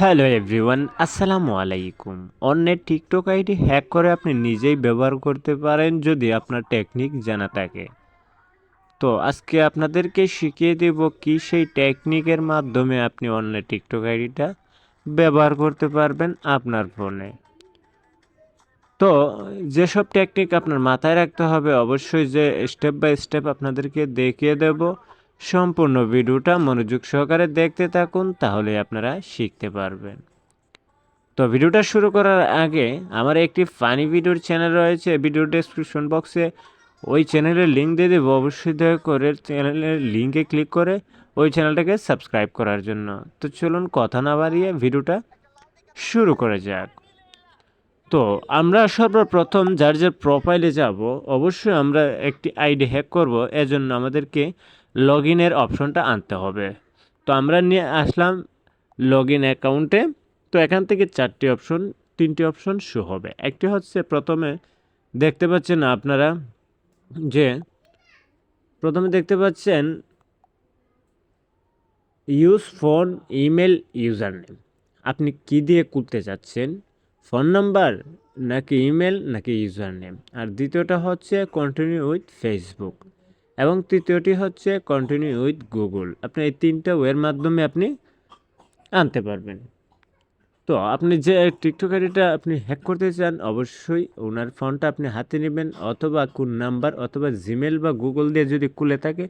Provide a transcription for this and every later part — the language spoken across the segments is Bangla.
হ্যালো এভরিওয়ান, আসসালামু আলাইকুম। অন্যের টিকটক আইডি হ্যাক করে আপনি নিজেই ব্যবহার করতে পারেন যদি আপনার টেকনিক জানা থাকে। তো আজকে আপনাদেরকে শিখিয়ে দেব কি সেই টেকনিকের মাধ্যমে আপনি অন্যের টিকটক আইডিটা ব্যবহার করতে পারবেন আপনার ফোনে। তো যেসব টেকনিক আপনার মাথায় রাখতে হবে, অবশ্যই যে স্টেপ বাই স্টেপ আপনাদেরকে দেখিয়ে দেব। সম্পূর্ণ ভিডিওটা মনোযোগ সহকারে দেখতে থাকুন তাহলে আপনারা শিখতে পারবেন। তো ভিডিওটা শুরু করার আগে আমার একটি ফানি ভিডিওর চ্যানেল রয়েছে ভিডিও ডেসক্রিপশন বক্সে ওই চ্যানেলের লিঙ্ক দিয়ে দেবো, অবশ্যই দয়া করে চ্যানেলের লিঙ্কে ক্লিক করে ওই চ্যানেলটাকে সাবস্ক্রাইব করার জন্য। তো চলুন কথা না বাড়িয়ে ভিডিওটা শুরু করে যাক। তো আমরা সর্বপ্রথম যার যার প্রোফাইলে যাব, অবশ্যই আমরা একটি আইডি হ্যাক করব, এজন্য আমাদেরকে লগ ইনের অপশনটা আনতে হবে। তো আমরা নিয়ে আসলাম লগ ইন অ্যাকাউন্টে তো এখান থেকে চারটি অপশন তিনটি অপশন শো হবে। একটি হচ্ছে প্রথমে দেখতে পাচ্ছেন আপনারা যে প্রথমে দেখতে পাচ্ছেন use phone email user name আপনি কি দিয়ে খুলতে চাচ্ছেন? ফোন নাম্বার নাকি ইমেল নাকি ইউজার নেম আর দ্বিতীয়টা হচ্ছে কন্টিনিউ উইথ ফেসবুক এবং তৃতীয়টি হচ্ছে কন্টিনিউ উইথ গুগল আপনি এই তিনটা ওয়ের মাধ্যমে আপনি আনতে পারবেন। তো আপনি যে টিকটক আইডিটা আপনি হ্যাক করতে চান, অবশ্যই ওনার ফোনটা আপনি হাতে নেবেন অথবা কোন নাম্বার অথবা জিমেল বা গুগল দিয়ে যদি খুলে থাকে,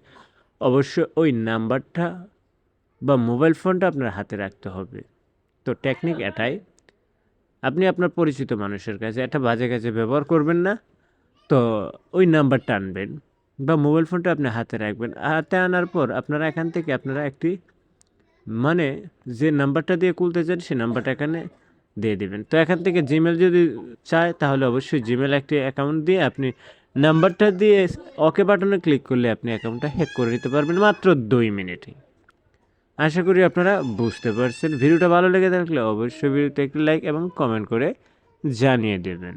অবশ্যই ওই নাম্বারটা বা মোবাইল ফোনটা আপনার হাতে রাখতে হবে। তো টেকনিক এটাই। আপনি আপনার পরিচিত মানুষের কাছে একটা বাজে কাজে ব্যবহার করবেন না। তো ওই নাম্বারটা আনবেন। বা মোবাইল ফোনটা আপনি হাতে রাখবেন। হাতে আনার পর আপনারা এখান থেকে আপনারা একটি মানে যে নাম্বারটা দিয়ে খুলতে চান, সেই নাম্বারটা এখানে দিয়ে দেবেন। তো এখান থেকে জিমেল যদি চায়, তাহলে অবশ্যই জিমেল একটি অ্যাকাউন্ট দিয়ে আপনি নাম্বারটা দিয়ে ওকে বাটনে ক্লিক করলে আপনি অ্যাকাউন্টটা হ্যাক করে নিতে পারবেন মাত্র দুই মিনিটে আশা করি আপনারা বুঝতে পারছেন। ভিডিওটা ভালো লেগে থাকলে অবশ্যই ভিডিওতে একটি লাইক এবং কমেন্ট করে জানিয়ে দেবেন।